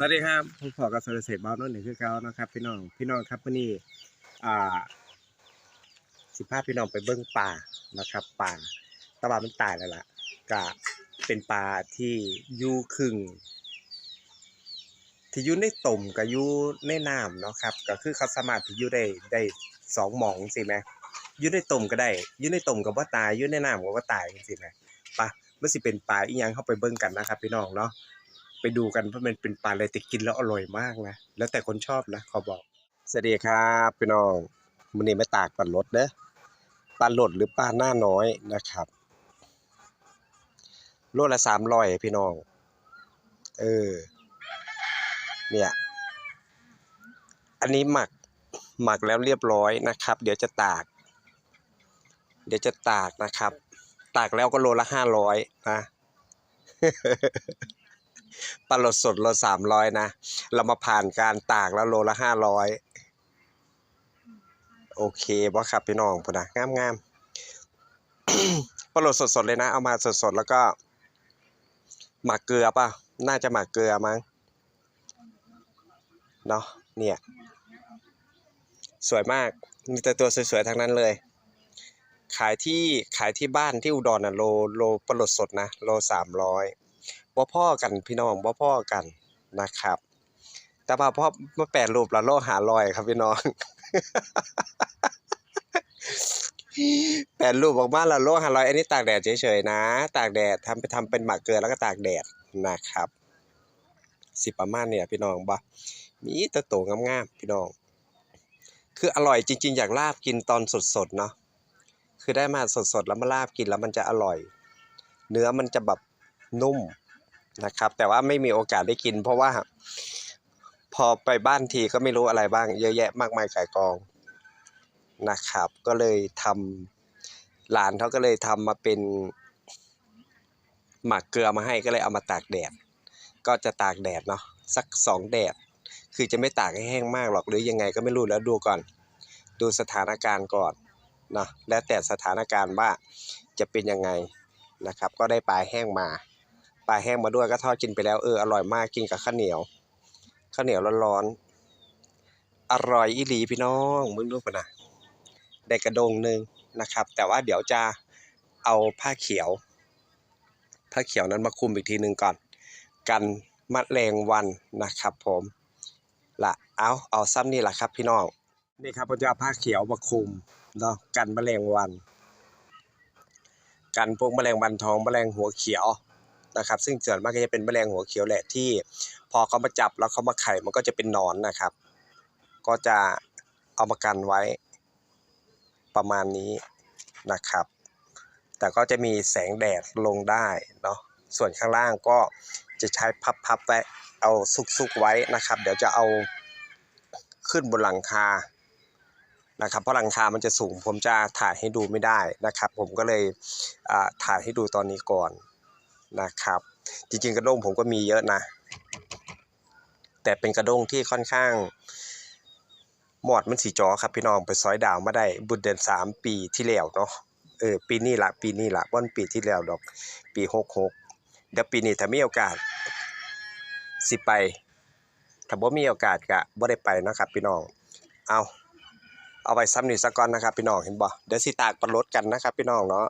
สวัสดีครับผมขอกระทรวงเกษตรบ้านโนนหนึ่งคือเก่านะครับพี่น้องพี่น้องครับวันนี้อ่าสิพาพี่น้องไปเบิ้งป่านะครับป่าตะวันมันตายแล้วล่ะก็เป็นป่าที่อยู่ครึ่งที่อยู่ในตุ่มกับอยู่ในน้ำเนาะครับ ก็คือเขาสามารถที่อยู่ได้ได้สองหมองสิแหมอยู่ในตุ่มก็ได้อยู่ในตุ่มก็บ่ตายอยู่ในน้ำก็บ่ตายสิแหมป่ะมันสิเป็นปลาอีหยังเข้าไปเบิ่งกันนะครับ พี่น้องเนาะ ไปดูกันเพราะมันเป็นปลาอะไรต่กินแล้วอร่อยมากนะ แล้วแต่คนชอบนะขอบอก สวัสดีครับพี่น้องมื้อนี้มาตากปลาลดเด้อปลาลดหรือปลาหน้าน้อยนะครับ โลละ300พี่น้อง เออ เนี่ย อันนี้หมักหมักแล้วเรียบร้อยนะครับ เดี๋ยวจะตาก เดี๋ยวจะตากนะครับ ตากแล้วก็โลละ500นะ ปลาโลดสดโลสามร้อยนะ เรามาผ่านการตากแล้วโลละห้าร้อยโอเคบ่ครับพี่น้องพุ่นนะงามงามปลาโลดสดๆเลยนะ เอามาสดๆแล้วก็ หมักเกลือป่ะ น่าจะหมักเกลือมั้งเนาะเนี่ย สวยมาก มีแต่ตัวสวยๆทั้งนั้นเลย ขายที่ขายที่บ้านที่อุดรน่ะโลโลปลาโลดสดนะ โลสามร้อย บ่พ่อกันพี่น้องบ่พ่อกันนะครับ แต่ว่าพอมาแปดรูปละโลหาลอยครับพี่น้องแปดรูปออกมาละโลหาลอยอันนี้ตากแดดเฉยๆนะ ตากแดดทำไปทำเป็นหมักเกลือแล้วก็ตากแดดนะครับ สิประมาณเนี่ยพี่น้องบ่มีตะโตงามๆพี่น้อง คืออร่อยจริง ๆ อยากลาบกินตอนสดๆเนาะคือได้มาสดๆแล้วมาลาบกินแล้วมันจะอร่อย เนื้อมันจะแบบนุ่ม นะครับ แต่ว่าไม่มีโอกาสได้กิน เพราะว่าพอไปบ้านทีก็ไม่รู้อะไรบ้าง เยอะแยะมากมายไก่กองนะครับ ก็เลยทำหลานเขาก็เลยทำมาเป็นหมักเกลือมาให้ก็เลยเอามาตากแดด ก็จะตากแดดเนาะสักสองแดด คือจะไม่ตากให้แห้งมากหรอกหรือยังไงก็ไม่รู้แล้วดูก่อน ดูสถานการณ์ก่อนนะแล้วแต่สถานการณ์ว่าจะเป็นยังไงนะครับ ก็ได้ปลายแห้งมา ปลาแห้งมาด้วยก็ทอดกินไปแล้วเอออร่อยมากกินกับข้าวเหนียวข้าวเหนียวร้อนๆอร่อยอีหลีพี่น้องมึงรู้ปะนะได้กระดงหนึ่งนะครับ แต่ว่าเดี๋ยวจะเอาผ้าเขียว ผ้าเขียวนั้นมาคลุมอีกทีหนึ่งก่อน กันมะเร็งวันนะครับ ผมละเอาเอาซ้ำนี่แหละครับพี่น้องนี่ครับผมจะเอาผ้าเขียวมาคลุมเนาะกันมะเร็งวัน กันพวกแมลงวันทองแมลงหัวเขียว นะครับ ซึ่งส่วนมากก็จะเป็นแมลงหัวเขียวแหละที่ พอเขามาจับแล้วเขามาไข่มันก็จะเป็นนอนนะครับ ก็จะเอามากันไว้ประมาณนี้นะครับ แต่ก็จะมีแสงแดดลงได้เนาะส่วนข้างล่างก็จะใช้พับๆไว้เอาซุกๆไว้นะครับ เดี๋ยวจะเอาขึ้นบนหลังคานะครับเพราะหลังคามันจะสูงผมจะถ่ายให้ดูไม่ได้นะครับ ผมก็เลยถ่ายให้ดูตอนนี้ก่อน นะครับ จริงๆกระด้งผมก็มีเยอะนะ แต่เป็นกระด้งที่ค่อนข้างหมอดมันสีจอครับพี่น้องไปซอยดาวมาได้บุญเดือนสามปีที่แล้วเนาะเออปีนี้ละปีนี้ละวันปีที่แล้วดอก ปีหกหกเดี๋ยวปีนี้ถ้ามีโอกาส สิไปถ้าบ่มีโอกาสก็บ่ได้ไปนะครับพี่น้องเอาเอาไว้ซ้ำนี่ซะก่อนนะครับพี่น้องเห็นบ่เดี๋ยวสิตากปลารดกันนะครับพี่น้องเนาะ